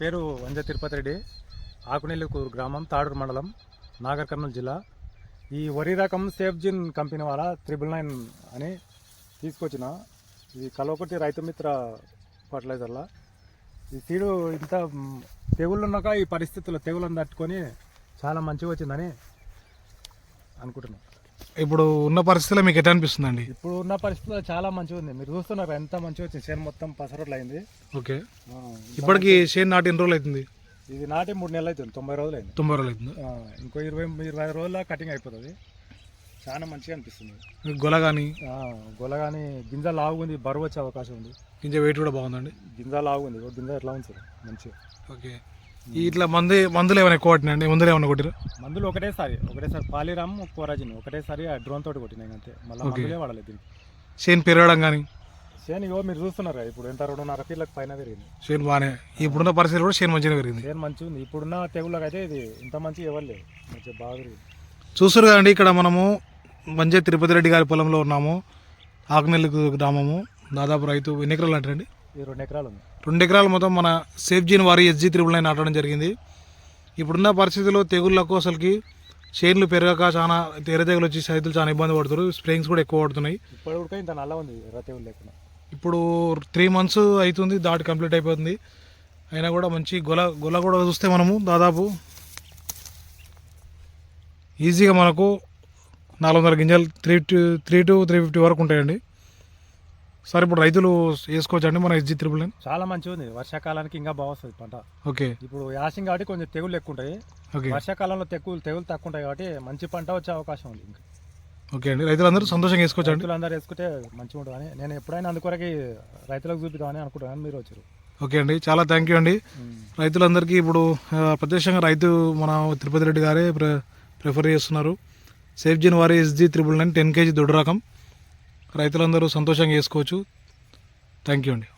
పేరు వంజ తిరుపతి రెడ్డి. ఆకునెల్లికూరు గ్రామం తాడూరు మండలం నాగర్ కర్నూలు జిల్లా. ఈ వరి రకం సేఫ్జిన్ కంపెనీ వాళ్ళ త్రిబుల్ నైన్ అని తీసుకొచ్చిన. ఇది కలవకుటి రైతు మిత్ర ఫర్టిలైజర్ల. ఈ సీడు ఇంత తెగుళ్ళున్నాక ఈ పరిస్థితుల్లో తెగులను తట్టుకొని చాలా మంచిగా వచ్చిందని అనుకుంటున్నాను ఇప్పుడు ఉన్న పరిస్థితిలో మీకు ఎట్లా అనిపిస్తుందండి? ఇప్పుడు ఉన్న పరిస్థితుల్లో చాలా మంచిగా ఉంది. మీరు చూస్తున్నారు ఎంత మంచిగా వచ్చింది. చేను మొత్తం పసరట్లు అయింది. ఓకే. ఇప్పటికి షేర్ నాటి ఎన్ని రోజులు అవుతుంది ఇది నాటి మూడు నెలలు అవుతుంది. తొంభై రోజులు అయింది. తొంభై రోజులు అవుతుంది ఇంకో ఇరవై ఇరవై రోజుల కటింగ్ అయిపోతుంది. చాలా మంచిగా అనిపిస్తుంది. గొల కానీ గొల కానీ గింజ లావు ఉంది బరువు వచ్చే అవకాశం ఉంది. గింజ వెయిట్ కూడా బాగుందండి. గింజ ఓ గింజ ఎట్లా ఉంది సార్ మంచిగా. ఓకే. ఇట్లా మందు మందులు ఏమైనా ఎక్కువ కొట్టినండి మందులు ఏమైనా కొట్టిరు మందులు ఒకటేసారి ఒకటేసారి పాలిరామ్ కోరాజిన్ ఒకటేసారి ఆ డ్రోన్ తోటి కొట్టినాయి అంతే. మళ్ళీ. మందులే వాడలేదు దీనికి. షేన్ పెరగడం కానీ చేను ఇగో మీరు చూస్తున్నారు ఇప్పుడు ఎంత రెండున్నర ఫీట్లకు పైన పెరిగింది. షేన్ బాగానే ఇప్పుడున్న పరిస్థితి కూడా షేన్ మంచిగా పెరిగింది. చేను మంచిగా ఉంది ఇప్పుడున్న తెగుళ్ళకి అయితే ఇది ఇంత మంచి ఎవరు లేదు మంచిగా బాగా పెరిగింది. చూస్తారు కదండి ఇక్కడ మనము మంజే తిరుపతి రెడ్డి గారి పొలంలో ఉన్నాము. ఆకునెల్లి గ్రామము దాదాపు రైతు ఎన్ని ఎకరాలు అంటారండి? రెండు ఎకరాలు ఉంది. రెండు ఎకరాలు మొత్తం మన సేఫ్ జీన్ వారి ఎస్జీ త్రిబుల్ నైన్ నాటడం జరిగింది. ఇప్పుడున్న పరిస్థితిలో తెగుళ్ళకు అసలుకి షేర్లు పెరగక చాలా తెర తెగులు వచ్చి రైతులు చాలా ఇబ్బంది పడుతున్నారు. స్ప్రేయింగ్స్ కూడా ఎక్కువ పడుతున్నాయి. ఇప్పుడు కూడా ఇంత నల్ల ఉంది ఎర్ర తెగులు లేకుండా. ఇప్పుడు త్రీ మంత్స్ అవుతుంది దాటి కంప్లీట్ అయిపోతుంది. అయినా కూడా మంచి గొల గొల కూడా చూస్తే మనము దాదాపు ఈజీగా మనకు నాలుగు వందల గింజలు three to three to three fifty వరకు ఉంటాయండి. సార్ ఇప్పుడు రైతులు వేసుకోవచ్చండి మన ఎస్జీ త్రిబుల్ నైన్ చాలా మంచిగా ఉంది వర్షాకాలానికి ఇంకా బాగా వస్తుంది పంట. ఓకే. ఇప్పుడు యాసింగ్ కాబట్టి కొంచెం తెగులు ఎక్కువ ఉంటాయి. వర్షాకాలంలో తెగులు తెగులు తక్కువ ఉంటాయి కాబట్టి మంచి పంట వచ్చే అవకాశం ఉంది ఇంకా. ఓకే అండి. రైతులందరూ సంతోషంగా వేసుకోవచ్చండి రైతులు అందరూ వేసుకుంటే మంచిగా ఉంటుందని. నేను ఎప్పుడైనా అందుకొరకి రైతులకు చూపిద్దామని అనుకుంటున్నాను. మీరు వచ్చారు. ఓకే అండి. చాలా థ్యాంక్ యూ అండి. రైతులందరికీ ఇప్పుడు ప్రత్యక్షంగా రైతు మన తిరుపతి రెడ్డి గారే ప్ర ప్రిఫర్ చేస్తున్నారు. సేఫ్ జిన్ వారి SG triple nine ten KG దొడ్డు రకం. రైతులందరూ సంతోషంగా వేసుకోవచ్చు థ్యాంక్ యూ అండి.